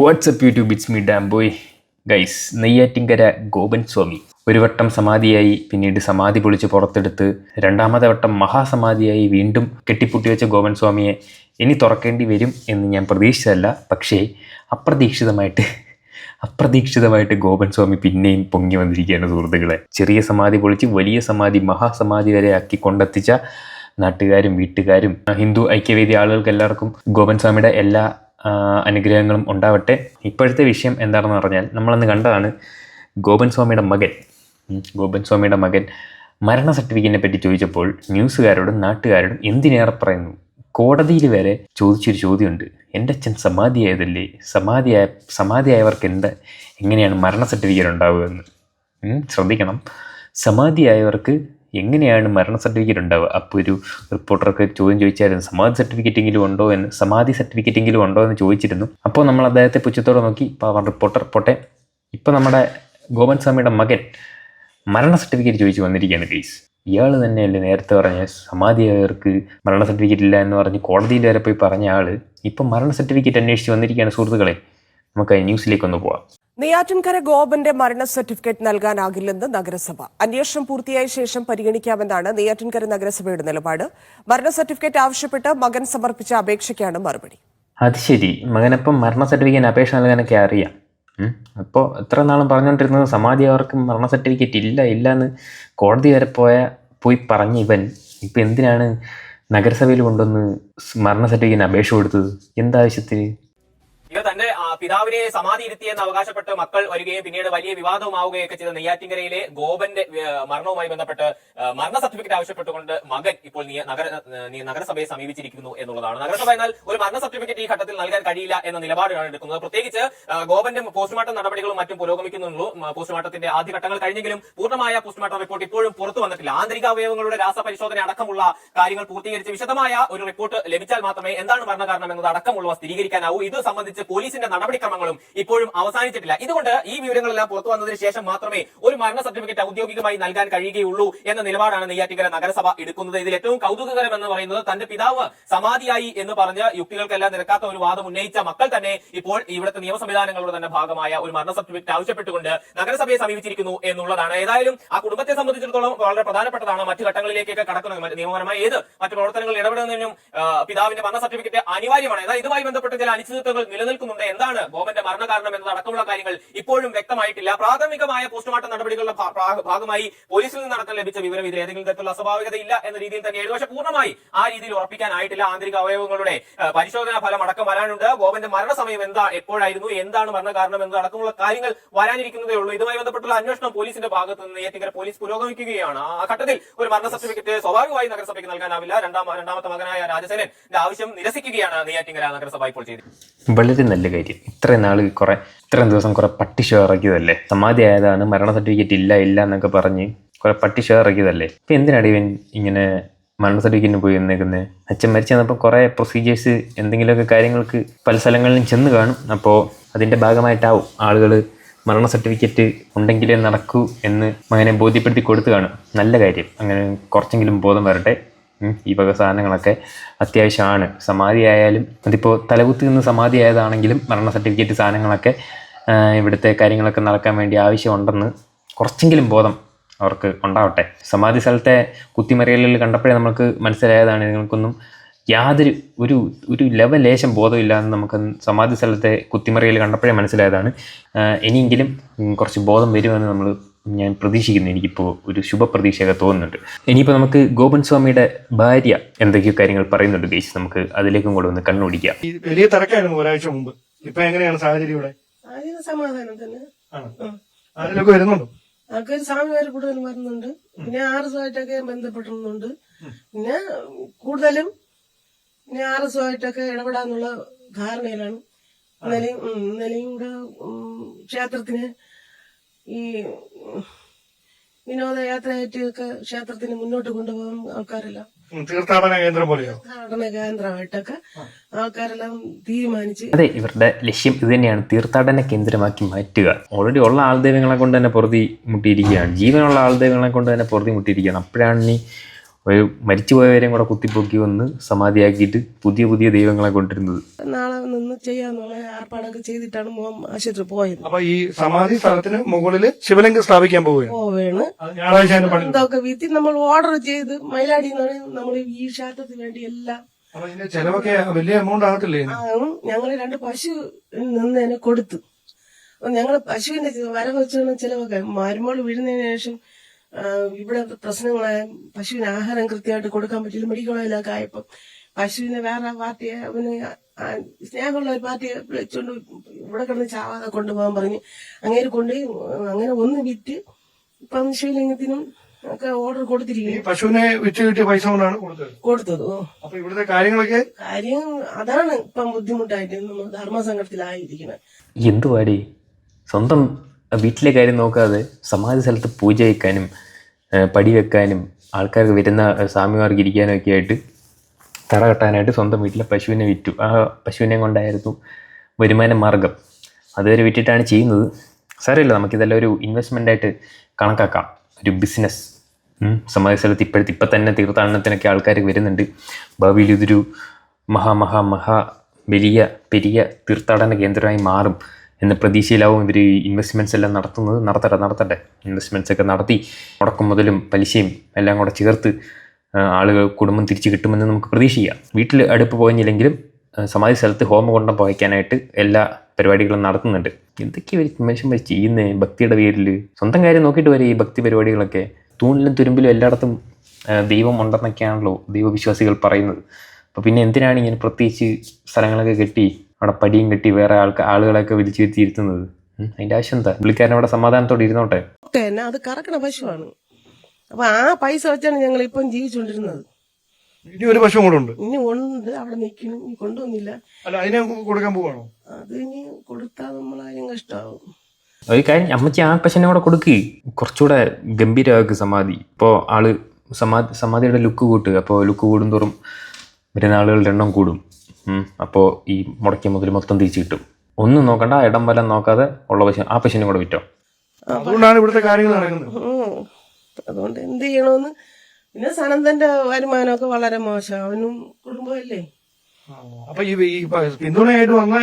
WhatsApp YouTube it's me dam boy guys Neyyattinkara Gopan Swami. ഒരു വട്ടം സമാധിയായി പിന്നീട് സമാധി പൊളിച്ച് പുറത്തെടുത്ത് രണ്ടാമത്തെ വട്ടം മഹാസമാധിയായി വീണ്ടും കെട്ടിപ്പൂട്ടി വെച്ച ഗോപൻ സ്വാമിയെ ഇനി തുറക്കേണ്ടി വരും എന്ന് ഞാൻ പ്രതീക്ഷിച്ചതല്ല. പക്ഷേ അപ്രതീക്ഷിതമായിട്ട് അപ്രതീക്ഷിതമായിട്ട് ഗോപൻ സ്വാമി പിന്നെയും പൊങ്ങി വന്നിരിക്കുകയാണ് സുഹൃത്തുക്കളെ. ചെറിയ സമാധി പൊളിച്ച് വലിയ സമാധി മഹാസമാധി വരെ ആക്കി കൊണ്ടെത്തിച്ച നാട്ടുകാരും വീട്ടുകാരും ഹിന്ദു ഐക്യവേദി ആളുകൾക്ക് എല്ലാവർക്കും ഗോപൻ സ്വാമിയുടെ എല്ലാ അനുഗ്രഹങ്ങളും ഉണ്ടാവട്ടെ. ഇപ്പോഴത്തെ വിഷയം എന്താണെന്ന് പറഞ്ഞാൽ നമ്മളന്ന് കണ്ടതാണ് ഗോപൻ സ്വാമിയുടെ മകൻ. ഗോപൻ സ്വാമിയുടെ മകൻ മരണ സർട്ടിഫിക്കറ്റിനെ പറ്റി ചോദിച്ചപ്പോൾ ന്യൂസുകാരോടും നാട്ടുകാരോടും എന്തിനേറെ പറയുന്നു? കോടതിയിൽ വരെ ചോദിച്ചൊരു ചോദ്യമുണ്ട്. എന്റെ അച്ഛൻ സമാധിയായതല്ലേ? സമാധിയായ സമാധിയായവർക്ക് എന്താ? എങ്ങനെയാണ് മരണ സർട്ടിഫിക്കറ്റ് ഉണ്ടാവുക എന്ന്? ശ്രദ്ധിക്കണം. സമാധിയായവർക്ക് എങ്ങനെയാണ് മരണ സർട്ടിഫിക്കറ്റ് ഉണ്ടാവുക? അപ്പോൾ ഒരു റിപ്പോർട്ടർക്ക് ചോദ്യം ചോദിച്ചായിരുന്നു സമാധി സർട്ടിഫിക്കറ്റ് എങ്കിലും ഉണ്ടോ എന്ന് സമാധി സർട്ടിഫിക്കറ്റ് എങ്കിലും ഉണ്ടോ എന്ന് ചോദിച്ചിരുന്നു. അപ്പോൾ നമ്മൾ അദ്ദേഹത്തെ പുച്ഛത്തോടെ നോക്കി പാവം റിപ്പോർട്ടർ പോട്ടെ. ഇപ്പോൾ നമ്മുടെ ഗോപൻ സ്വാമിയുടെ മകൻ മരണ സർട്ടിഫിക്കറ്റ് ചോദിച്ചു വന്നിരിക്കുകയാണ് കേസ് ഇയാൾ തന്നെയല്ലേ നേരത്തെ പറഞ്ഞ സമാധിയായവർക്ക് മരണ സർട്ടിഫിക്കറ്റ് ഇല്ല എന്ന് പറഞ്ഞ് കോടതിയിൽ വരെ പോയി പറഞ്ഞ ആൾ ഇപ്പം മരണ സർട്ടിഫിക്കറ്റ് അന്വേഷിച്ച് വന്നിരിക്കുകയാണ് സുഹൃത്തുക്കളെ. നമുക്ക് ആ ന്യൂസിലേക്ക് ഒന്ന് പോവാം. നെയ്യാറ്റിൻകര ഗോപന്റെ മരണ സർട്ടിഫിക്കറ്റ് നൽകാനാകില്ലെന്ന് നഗരസഭ. അന്വേഷണം പൂർത്തിയായ ശേഷം പരിഗണിക്കാമെന്നാണ് നെയ്യാറ്റിൻകര നഗരസഭയുടെ നിലപാട്. മരണ സർട്ടിഫിക്കറ്റ് ആവശ്യപ്പെട്ട് മകൻ സമർപ്പിച്ച അപേക്ഷയ്ക്കാണ് മറുപടി. അത് ശരി. മകനപ്പം മരണ സർട്ടിഫിക്കറ്റ് അപേക്ഷ നൽകാനൊക്കെ അറിയാം. അപ്പോൾ എത്ര നാളും പറഞ്ഞുകൊണ്ടിരുന്നത് സമാധി അവർക്ക് മരണ സർട്ടിഫിക്കറ്റ് ഇല്ല ഇല്ല എന്ന് കോടതി വരെ പോയ പോയി പറഞ്ഞ ഇവൻ ഇപ്പം എന്തിനാണ് നഗരസഭയിൽ കൊണ്ടുവന്ന് മരണ സർട്ടിഫിക്കറ്റിന് അപേക്ഷ കൊടുത്തത്? എന്താവശ്യത്തിന്? ഇവ തന്റെ ആ, പിതാവിനെ സമാധി ഇരുത്തിയെന്ന് അവകാശപ്പെട്ട് മക്കൾ വരികയും പിന്നീട് വലിയ വിവാദവുമാവുകയൊക്കെ ചെയ്ത നെയ്യാറ്റിങ്കരയിലെ ഗോപന്റെ മരണവുമായി ബന്ധപ്പെട്ട് മരണ സർട്ടിഫിക്കറ്റ് ആവശ്യപ്പെട്ടുകൊണ്ട് മകൻ ഇപ്പോൾ നഗര നഗരസഭയെ സമീപിച്ചിരിക്കുന്നു എന്നുള്ളതാണ്. നഗരസഭ എന്നാൽ ഒരു മരണ സർട്ടിഫിക്കറ്റ് ഈ ഘട്ടത്തിൽ നൽകാൻ കഴിയില്ല എന്ന നിലപാടാണ് എടുക്കുന്നത്. പ്രത്യേകിച്ച് ഗോപന്റെ പോസ്റ്റ്മോർട്ടം നടപടികളും മറ്റും പുരോഗമിക്കുന്നുള്ളൂ. പോസ്റ്റ്മോർട്ടത്തിന്റെ ആദ്യഘട്ടങ്ങൾ കഴിഞ്ഞെങ്കിലും പൂർണമായ പോസ്റ്റ്മോർട്ടം റിപ്പോർട്ട് ഇപ്പോഴും പുറത്തു വന്നിട്ടില്ല. ആന്തരിക അവയവങ്ങളുടെ രാസപരിശോധന അടക്കമുള്ള കാര്യങ്ങൾ പൂർത്തീകരിച്ച് വിശദമായ ഒരു റിപ്പോർട്ട് ലഭിച്ചാൽ മാത്രമേ എന്താണ് മരണകാരണം എന്നത് അടക്കമുള്ളവ സ്ഥിരീകരിക്കാനാവൂ. ഇത് സംബന്ധിച്ച് പോലീസിന്റെ നടപടിക്രമങ്ങളും ഇപ്പോഴും അവസാനിച്ചിട്ടില്ല. ഇതുകൊണ്ട് ഈ വിവരങ്ങളെല്ലാം പുറത്തു വന്നതിന് ശേഷം മാത്രമേ ഒരു മരണ സർട്ടിഫിക്കറ്റ് ഔദ്യോഗികമായി നൽകാൻ കഴിയുകയുള്ളൂ എന്ന നിലപാടാണ് നെയ്യാറ്റിക്കര നഗരസഭ എടുക്കുന്നത്. ഇതിൽ ഏറ്റവും കൗതുകകരം എന്ന് പറയുന്നത് തന്റെ പിതാവ് സമാധിയായി എന്ന് പറഞ്ഞ് യുക്തികൾക്കെല്ലാം നിരക്കാത്ത ഒരു വാദം ഉന്നയിച്ച മക്കൾ തന്നെ ഇപ്പോൾ ഇവിടുത്തെ നിയമ സംവിധാനങ്ങളുടെ തന്നെ ഭാഗമായ ഒരു മരണ സർട്ടിഫിക്കറ്റ് ആവശ്യപ്പെട്ടുകൊണ്ട് നഗരസഭയെ സമീപിച്ചിരിക്കുന്നു എന്നുള്ളതാണ്. ഏതായാലും ആ കുടുംബത്തെ സംബന്ധിച്ചിടത്തോളം വളരെ പ്രധാനപ്പെട്ടതാണ്. മറ്റു ഘട്ടങ്ങളിലേക്കൊക്കെ കടക്കുന്നത്. നിയമപരമായ ഏത് മറ്റു പ്രവർത്തനങ്ങളിൽ ഇടപെടുന്നതിനും പിതാവിന്റെ മരണ സർട്ടിഫിക്കറ്റ് അനിവാര്യമാണ്. അതായത് ഇതുമായി ബന്ധപ്പെട്ട ചില അനിശ്ചിതത്വങ്ങൾ നിലനിൽക്കുന്നുണ്ട് എന്താണ് ബോബന്റെ മരണകാരണം എന്നതടക്കമുള്ള കാര്യങ്ങൾ ഇപ്പോഴും വ്യക്തമായിട്ടില്ല. പ്രാഥമികമായ പോസ്റ്റ്മോർട്ടം നടപടികളുടെ ഭാഗമായി പോലീസിൽ നിന്ന് നടത്താൻ ലഭിച്ച വിവരം ഇതിൽ ഏതെങ്കിലും തരത്തിലുള്ള അസ്വാഭാവികത ഇല്ല എന്ന രീതിയിൽ തന്നെയാണ് പക്ഷെ പൂർണമായി ആ രീതിയിൽ ഉറപ്പിക്കാനായിട്ടില്ല ആന്തരിക അവയവങ്ങളുടെ പരിശോധനാ ഫലം അടക്കം വരാനുണ്ട്. ബോബന്റെ മരണസമയം എന്താ എപ്പോഴായിരുന്നു എന്താണ് മരണകാരണം എന്നതടക്കമുള്ള കാര്യങ്ങൾ വരാനിരിക്കുന്നതേ ഉള്ളൂ. ഇതുമായി ബന്ധപ്പെട്ടുള്ള അന്വേഷണം പോലീസിന്റെ ഭാഗത്ത് നിന്ന് ഏറ്റിങ്കര പോലീസ് പുരോഗമിക്കുകയാണ്. ആ ഘട്ടത്തിൽ ഒരു മരണ സർട്ടിഫിക്കറ്റ് സ്വാഭാവികമായി നഗരസഭയ്ക്ക് നൽകാനാവില്ല. രണ്ടാം രണ്ടാമത്തെ മകനായ രാജസേനൻ ആവശ്യം നിരസിക്കുകയാണ് നെയ്യാറ്റിങ്കര നഗരസഭ ഇപ്പോൾ ചെയ്തത്. വളരെ നല്ല കാര്യം ഇത്രയും നാൾ കുറെ ഇത്രയും ദിവസം കുറെ പട്ടി ഷോ ഇറക്കിയതല്ലേ? സമാധി ആയതാണ് മരണ സർട്ടിഫിക്കറ്റ് ഇല്ല ഇല്ല എന്നൊക്കെ പറഞ്ഞ് കുറെ പട്ടി ഷോ ഇറക്കിയതല്ലേ? ഇപ്പൊ എന്തിനാണ് ഇവൻ ഇങ്ങനെ മരണ സർട്ടിഫിക്കറ്റിന് പോയി വന്നേക്കുന്നത് അച്ഛൻ മരിച്ചു വന്നപ്പോൾ കുറേ പ്രൊസീജിയേഴ്സ് എന്തെങ്കിലുമൊക്കെ കാര്യങ്ങൾക്ക് പല സ്ഥലങ്ങളിലും ചെന്ന് കാണും. അപ്പോൾ അതിന്റെ ഭാഗമായിട്ടാവും ആളുകൾ മരണ സർട്ടിഫിക്കറ്റ് ഉണ്ടെങ്കിലേ നടക്കൂ എന്ന് മകനെ ബോധ്യപ്പെടുത്തി കൊടുത്തു കാണും. നല്ല കാര്യം. അങ്ങനെ കുറച്ചെങ്കിലും ബോധം വരട്ടെ. ഈ വക സാധനങ്ങളൊക്കെ അത്യാവശ്യമാണ്. സമാധി ആയാലും അതിപ്പോൾ തലകുത്തി നിന്ന് സമാധി ആയതാണെങ്കിലും മരണ സർട്ടിഫിക്കറ്റ് സാധനങ്ങളൊക്കെ ഇവിടുത്തെ കാര്യങ്ങളൊക്കെ നടക്കാൻ വേണ്ടി ആവശ്യമുണ്ടെന്ന് കുറച്ചെങ്കിലും ബോധം അവർക്ക് ഉണ്ടാവട്ടെ. സമാധി സ്ഥലത്തെ കുത്തിമറിയലിൽ കണ്ടപ്പോഴേ നമുക്ക് മനസ്സിലായതാണ് നിങ്ങൾക്കൊന്നും യാതൊരു ഒരു ഒരു ലെവൽ ലേശം ബോധമില്ല എന്ന് നമുക്ക് സമാധി സ്ഥലത്തെ കുത്തിമറിയൽ കണ്ടപ്പോഴേ മനസ്സിലായതാണ്. ഇനിയെങ്കിലും കുറച്ച് ബോധം വരുമെന്ന് നമ്മൾ ഞാൻ പ്രതീക്ഷിക്കുന്നു. എനിക്കിപ്പോൾ ഒരു ശുഭപ്രതീക്ഷയൊക്കെ തോന്നുന്നുണ്ട്. ഇനിയിപ്പോൾ നമുക്ക് ഗോപൻ സ്വാമിയുടെ ഭാര്യ എന്തൊക്കെയോ കാര്യങ്ങൾ പറയുന്നുണ്ട് ഗേസ് നമുക്ക് അതിലേക്കും കൂടെ ഒന്ന് കണ്ണോടിക്കാം ഈ വലിയ തിരക്കായിരുന്നു ഒരാഴ്ച മുമ്പ്. ഇപ്പൊ എങ്ങനെയാണ് സാഹചര്യം ഇവിടെ? സമാധാനം തന്നെ. ആരെങ്കിലൊക്കെ വരുന്നുണ്ടോ? ആൾക്കാർ സ്വാമിമാർ കൂടുതൽ വരുന്നുണ്ട്. പിന്നെ ആർ എസ് ആയിട്ടൊക്കെ ബന്ധപ്പെടുന്നുണ്ട് പിന്നെ കൂടുതലും പിന്നെ ആർ എസ് ആയിട്ടൊക്കെ ഇടപെടാന്നുള്ള ധാരണയിലാണ് ഇന്നലെയും ഇന്നലെയും കൂടെ ക്ഷേത്രത്തിന് ഈ വിനോദയാത്രയായിട്ടൊക്കെ ക്ഷേത്രത്തിന് മുന്നോട്ട് കൊണ്ടുപോകാൻ ആൾക്കാരെല്ലാം. തീർത്ഥാടന കേന്ദ്രം പോലെയോ? തീർത്ഥാടന കേന്ദ്രമായിട്ടൊക്കെ ആൾക്കാരെല്ലാം തീരുമാനിച്ച് അതെ ഇവരുടെ ലക്ഷ്യം ഇത് തന്നെയാണ്. തീർത്ഥാടന കേന്ദ്രമാക്കി മാറ്റുക. ഓൾറെഡി ഉള്ള ആൾദൈവങ്ങളെ കൊണ്ട് തന്നെ പൊറുതി മുട്ടിയിരിക്കുകയാണ്. ജീവനുള്ള ആൾദൈവങ്ങളെ കൊണ്ട് തന്നെ പൊറുതി മുട്ടിയിരിക്കുകയാണ്. അപ്പോഴാണ് ഇനി ഒരു മരിച്ചുപോയവരെയും കൂടെ കുത്തിപ്പൊക്കി വന്ന് സമാധിയാക്കിയിട്ട് പുതിയ പുതിയ ദൈവങ്ങളെ കൊണ്ടിരുന്നത്. നാളെ നിന്ന് ചെയ്യാന്നുള്ള ഏർപ്പാടൊക്കെ ചെയ്തിട്ടാണ് മോൻ ആശുപത്രി പോയത്. അപ്പൊ ഈ സമാധി സ്ഥലത്തിന് മുകളിൽ ശിവലിംഗം സ്ഥാപിക്കാൻ പോവുകയാണ്. എന്തൊക്കെ വീട്ടിൽ നമ്മൾ ഓർഡർ ചെയ്ത് മയിലാടി നമ്മൾ ഈ ക്ഷേത്രത്തിന് വേണ്ടി എല്ലാം ചെലവൊക്കെ വലിയ എമൗണ്ട് ആകത്തില്ലേ ഞങ്ങൾ രണ്ട് പശു നിന്നതിനെ കൊടുത്തു. ഞങ്ങൾ പശുവിന്റെ വരവ് വെച്ചാണ് ചിലവൊക്കെ. മരുമോൾ വീഴുന്നതിന് ശേഷം ഇവിടെ പ്രശ്നങ്ങളായ പശുവിന് ആഹാരം കൃത്യമായിട്ട് കൊടുക്കാൻ പറ്റില്ല മെഡിക്കൽ കോളേജിലൊക്കെ ആയപ്പം പശുവിനെ വേറെ പാർട്ടിയെ അവന് സ്നേഹമുള്ള ഒരു പാർട്ടിയെ വെച്ചുകൊണ്ട് ഇവിടെ കിടന്ന് ചാവാതെ കൊണ്ടുപോകാൻ പറഞ്ഞ്. അങ്ങനെ കൊണ്ടുപോയി അങ്ങനെ ഒന്ന് വിറ്റ് ഇപ്പം ശിവലിംഗത്തിനും ഒക്കെ ഓർഡർ ഈ കൊടുത്തിരിക്കുന്നു പശുവിനെ വിറ്റ് കിട്ടിയ പൈസ കൊണ്ടാണ് കൊടുത്തത്? അപ്പൊ ഇവിടുത്തെ കാര്യങ്ങളൊക്കെ? കാര്യം അതാണ് ഇപ്പം ബുദ്ധിമുട്ടായിട്ട് നമ്മൾ ധർമ്മസങ്കടത്തിലായിരിക്കുന്നത് എന്തുവാടി? സ്വന്തം വീട്ടിലെ കാര്യം നോക്കാതെ സമാധി സ്ഥലത്ത് പൂജ വയ്ക്കാനും പടി വെക്കാനും ആൾക്കാർക്ക് വരുന്ന സ്വാമിമാർക്ക് ഇരിക്കാനും ഒക്കെ ആയിട്ട് തറ കെട്ടാനായിട്ട് സ്വന്തം വീട്ടിലെ പശുവിനെ വിറ്റു. ആ പശുവിനെ കൊണ്ടായിരുന്നു വരുമാന മാർഗം അതുവരെ വിറ്റിട്ടാണ് ചെയ്യുന്നത്. സാരമില്ല നമുക്കിതെല്ലാം ഒരു ഇൻവെസ്റ്റ്മെന്റ് ആയിട്ട് കണക്കാക്കാം. ഒരു ബിസിനസ് സമാധി സ്ഥലത്ത് ഇപ്പോഴത്തെ ഇപ്പം തന്നെ തീർത്ഥാടനത്തിനൊക്കെ ആൾക്കാർ വരുന്നുണ്ട്. ഭാവിയിൽ ഇതൊരു മഹാ മഹാ മഹാ വലിയ പെരിയ തീർത്ഥാടന കേന്ദ്രമായി മാറും. എന്ന പ്രതീക്ഷയിലാവും ഇവർ ഇൻവെസ്റ്റ്മെന്റ്സ് എല്ലാം നടത്തുന്നത്. നടത്തട്ടെ നടത്തട്ടെ. ഇൻവെസ്റ്റ്മെന്റ്സ് ഒക്കെ നടത്തി മുടക്കം മുതലും പലിശയും എല്ലാം കൂടെ ചേർത്ത് ആളുകൾ കുടുംബം തിരിച്ചു കിട്ടുമെന്ന് നമുക്ക് പ്രതീക്ഷിക്കാം. വീട്ടിൽ അടുപ്പ് പോയില്ലെങ്കിലും സമാധി സ്ഥലത്ത് ഹോമകുണ്ടം പോയിക്കാനായിട്ട് എല്ലാ പരിപാടികളും നടത്തുന്നുണ്ട്. എന്തൊക്കെയാണ് ഇവർ മനുഷ്യന്മാർ ചെയ്യുന്നത് ഭക്തിയുടെ പേരിൽ സ്വന്തം കാര്യം നോക്കിയിട്ട് വരെ ഈ ഭക്തി പരിപാടികളൊക്കെ. തൂണിലും തുരുമ്പിലും എല്ലായിടത്തും ദൈവം ഉണ്ടെന്നൊക്കെയാണല്ലോ ദൈവവിശ്വാസികൾ പറയുന്നത്. അപ്പോൾ പിന്നെ എന്തിനാണ് ഇങ്ങനെ പ്രത്യേകിച്ച് സ്ഥലങ്ങളൊക്കെ കെട്ടി അവിടെ പടിയും കെട്ടി വേറെ ആൾക്ക് ആളുകളെയൊക്കെ വിളിച്ചു വരുത്തി ഇരുത്തുന്നത്. ഉം, അതിന്റെ ആവശ്യം എന്താ? പുള്ളിക്കാരൻ അവിടെ സമാധാനത്തോടെ ഇരുന്നോട്ടെ? തന്നെ അത് കറക്കണ പശുവാണ്. അപ്പൊ ആ പൈസ വെച്ചാണ് ഞങ്ങൾ ഇപ്പം ജീവിച്ചുകൊണ്ടിരുന്നത്. ഇനി ഒരു പശു കൂടെ ഉണ്ട്. ഇനി ഉണ്ട് അവിടെ നിൽക്കണം ഇനി കൊണ്ടുവന്നില്ല. അല്ല അതിനെ കൊടുക്കാൻ പോവാണോ? അത് ഇനി കൊടുത്താൽ ആരും കഷ്ടമാവും ഒരു കാര്യം അമ്മച്ചി ആ പശുവിനെ കൂടെ കൊടുക്ക്. കുറച്ചുകൂടെ ഗംഭീരമാക്ക് സമാധി. ഇപ്പോൾ ആൾ സമാധി സമാധിയുടെ ലുക്ക് കൂട്ടുക. അപ്പോൾ ലുക്ക് കൂടുന്തോറും വരുന്ന ആളുകളുടെ എണ്ണം കൂടും. അപ്പോൾ ഈ മുടക്കിയ മുതൽ മൊത്തം തിരിച്ചു കിട്ടും ഒന്നും നോക്കണ്ട ഇടം വലം നോക്കാതെ ഉള്ള പശു ആ പശുവിനെ കൂടെ വിറ്റോ? അതുകൊണ്ടാണ് ഇവിടുത്തെ കാര്യങ്ങൾ നടക്കുന്നത്. അതുകൊണ്ട് എന്ത് ചെയ്യണമെന്ന് പിന്നെ സനന്ദന്റെ വരുമാനമൊക്കെ വളരെ മോശം. അവനും കുടുംബമല്ലേ? അപ്പൊ ഈ പിന്തുണയായിട്ട് വന്ന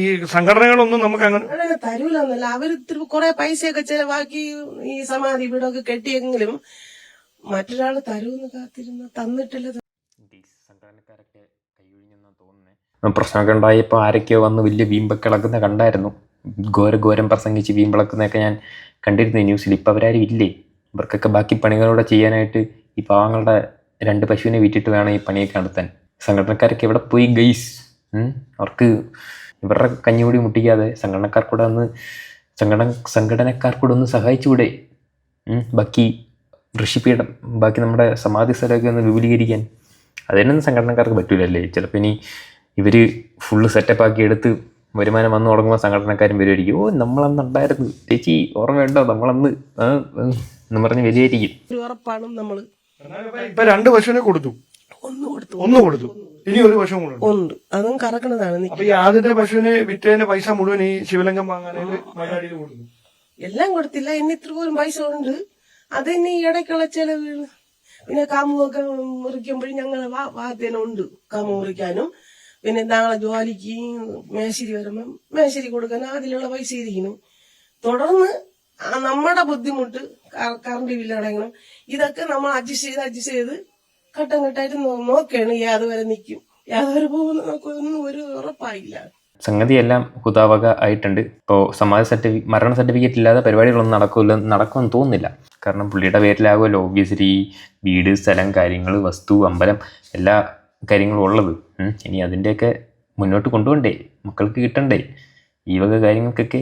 ഈ സംഘടനകളൊന്നും നമുക്ക് അങ്ങനെ അങ്ങനെ തരൂലെന്നല്ല. അവർ ഇത്തിരി കുറെ പൈസയൊക്കെ ചെലവാക്കി ഈ സമാധി വീടൊക്കെ കെട്ടിയെങ്കിലും മറ്റൊരാൾ തരൂന്ന് കാത്തിരുന്ന തന്നിട്ടില്ല സംഘടനക്കാരൊക്കെ കൈയൊഴിഞ്ഞെന്നാണ് തോന്നുന്നത് പ്രശ്നമൊക്കെ ഉണ്ടായപ്പോൾ ആരൊക്കെയോ വന്ന് വലിയ വീമ്പൊക്കെ ഇളക്കുന്ന കണ്ടായിരുന്നു. ഘോര ഘോരം പ്രസംഗിച്ച് വീമ്പിളക്കുന്നതൊക്കെ ഞാൻ കണ്ടിരുന്നു ന്യൂസിൽ. ഇപ്പം അവരാരും ഇല്ലേ? ഇവർക്കൊക്കെ ബാക്കി പണികളൂടെ ചെയ്യാനായിട്ട് ഈ പാവങ്ങളുടെ രണ്ട് പശുവിനെ വിറ്റിട്ട് വേണം ഈ പണിയൊക്കെ നടത്താൻ. സംഘടനക്കാരൊക്കെ എവിടെ പോയി ഗൈസ്? അവർക്ക് ഇവരുടെ കഞ്ഞുകൂടി മുട്ടിക്കാതെ സംഘടനക്കാർക്കൂടെ ഒന്ന് സംഘടന സംഘടനക്കാർക്കൂടെ ഒന്ന് സഹായിച്ചുകൂടെ? ബാക്കി ഋഷിപീഠം ബാക്കി നമ്മുടെ സമാധി സ്ഥലമൊക്കെ ഒന്ന് വിപുലീകരിക്കാൻ. അതിനൊന്നും സംഘടനക്കാർക്ക് പറ്റൂലല്ലേ? ചിലപ്പോൾ ഇനി ഇവർ ഫുള്ള് സെറ്റപ്പ് ആക്കി എടുത്ത് വരുമാനം വന്നു തുടങ്ങുമ്പോൾ സംഘടനക്കാരും വരുമായിരിക്കും ഓ നമ്മളന്ന് ഉണ്ടായിരുന്നു. ചേച്ചി ഓർമ്മയുണ്ടോ? നമ്മളന്ന് എന്ന് പറഞ്ഞ് വരികയായിരിക്കും. ഒരു ഉറപ്പാണ് നമ്മൾ. ഇപ്പൊ രണ്ട് പശുവിനെ കൊടുത്തു. ഒന്ന് കൊടുത്തു. ഒന്ന് കൊടുത്തു. ഇനി ഒരു പശുവും കൂടെ ഉണ്ട്. ഉണ്ട്. അതും കറക്കണതാണ്. അപ്പൊ ഈ ആദ്യത്തെ പശുവിന് വിറ്റതിന്റെ പൈസ മുഴുവൻ ഈ ശിവലിംഗം വാങ്ങാനായിട്ട് മലയാളിയിൽ കൊടുത്തു. എല്ലാം കൊടുത്തില്ല. ഇനി ഇത്ര പോലും പൈസ ഉണ്ട്. അത് ഇനി ഇടയ്ക്കുള്ള ചെലവ് പിന്നെ കാമുകൊക്കെ മുറിക്കുമ്പോഴും ഞങ്ങൾ വാദ്യനം ഉണ്ട് കാമു മുറിക്കാനും. പിന്നെ നാളെ ജോലിക്ക് മേശരി വരുമ്പം മേശരി കൊടുക്കാൻ അതിലുള്ള പൈസ ഇരിക്കുന്നു. തുടർന്ന് നമ്മുടെ ബുദ്ധിമുട്ട് കറണ്ട് ബില്ല് അടങ്ങണം ഇതൊക്കെ നമ്മൾ അഡ്ജസ്റ്റ് ചെയ്ത് അഡ്ജസ്റ്റ് ചെയ്ത് ഘട്ടം ഘട്ടമായിട്ട് നോക്കുകയാണ് യാതൊരു നിൽക്കും യാതൊരു പോകുന്ന നമുക്കൊന്നും ഒരു ഉറപ്പായില്ല. സംഗതിയെല്ലാം കുതാവക ആയിട്ടുണ്ട്. ഇപ്പോൾ സമാധി സർട്ടിഫിക്കറ്റ് മരണ സർട്ടിഫിക്കറ്റ് ഇല്ലാതെ പരിപാടികളൊന്നും നടക്കില്ല നടക്കുമെന്ന് തോന്നുന്നില്ല. കാരണം പുള്ളിയുടെ പേരിലാകുമല്ലോ ഒബ്വിയസ്ലി വീട് സ്ഥലം കാര്യങ്ങൾ വസ്തു അമ്പലം എല്ലാ കാര്യങ്ങളും ഉള്ളത്. ഇനി അതിന്റെയൊക്കെ മുന്നോട്ട് കൊണ്ടുപോകണ്ടേ മക്കൾക്ക് കിട്ടണ്ടേ? ഈ വക കാര്യങ്ങൾക്കൊക്കെ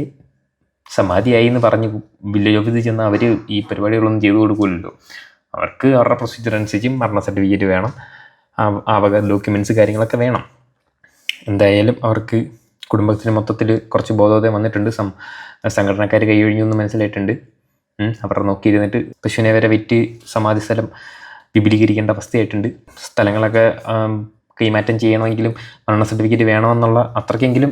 സമാധിയായി എന്ന് പറഞ്ഞ് വില്ലേജ് ഓഫീസിൽ ചെന്ന് അവർ ഈ പരിപാടികളൊന്നും ചെയ്തു കൊടുക്കില്ലല്ലോ അവർക്ക് അവരുടെ പ്രൊസീജിയർ അനുസരിച്ച് മരണ സർട്ടിഫിക്കറ്റ് വേണം ആ വക ഡോക്യുമെന്റ്സ് കാര്യങ്ങളൊക്കെ വേണം. എന്തായാലും അവർക്ക് കുടുംബത്തിന് മൊത്തത്തിൽ കുറച്ച് ബോധോദയം വന്നിട്ടുണ്ട്. സം സംഘടനക്കാർ കൈയൊഴിഞ്ഞു എന്ന് മനസ്സിലായിട്ടുണ്ട്. അവർ നോക്കിയിരുന്നിട്ട് പശുവിനെ വരെ വിറ്റ് സമാധി സ്ഥലം വിപുലീകരിക്കേണ്ട അവസ്ഥയായിട്ടുണ്ട്. സ്ഥലങ്ങളൊക്കെ കൈമാറ്റം ചെയ്യണമെങ്കിലും മരണ സർട്ടിഫിക്കറ്റ് വേണമെന്നുള്ള അത്രയ്ക്കെങ്കിലും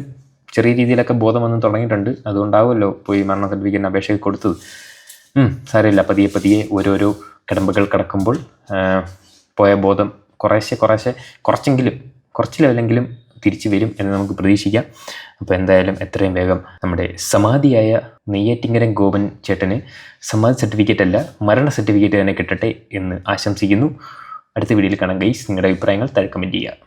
ചെറിയ രീതിയിലൊക്കെ ബോധം വന്ന് തുടങ്ങിയിട്ടുണ്ട്. അതുകൊണ്ടാവുമല്ലോ പോയി മരണ സർട്ടിഫിക്കറ്റിന് അപേക്ഷ കൊടുത്തത്. സാരമില്ല. പതിയെ പതിയെ ഓരോരോ കിടമ്പുകൾ കിടക്കുമ്പോൾ പോയ ബോധം കുറേശ്ശെ കുറേശ്ശെ കുറച്ചെങ്കിലും കുറച്ച് ലെവലെങ്കിലും തിരിച്ചു വരും എന്ന് നമുക്ക് പ്രതീക്ഷിക്കാം. അപ്പോൾ എന്തായാലും എത്രയും വേഗം നമ്മുടെ സമാധിയായ നെയ്യാറ്റിങ്കരൻ ഗോപൻ ചേട്ടന് സമാധി സർട്ടിഫിക്കറ്റ് അല്ല മരണ സർട്ടിഫിക്കറ്റ് തന്നെ കിട്ടട്ടെ എന്ന് ആശംസിക്കുന്നു. അടുത്ത വീഡിയോയിൽ കാണാം ഗൈസ് നിങ്ങളുടെ അഭിപ്രായങ്ങൾ താഴെ ചെയ്യുക.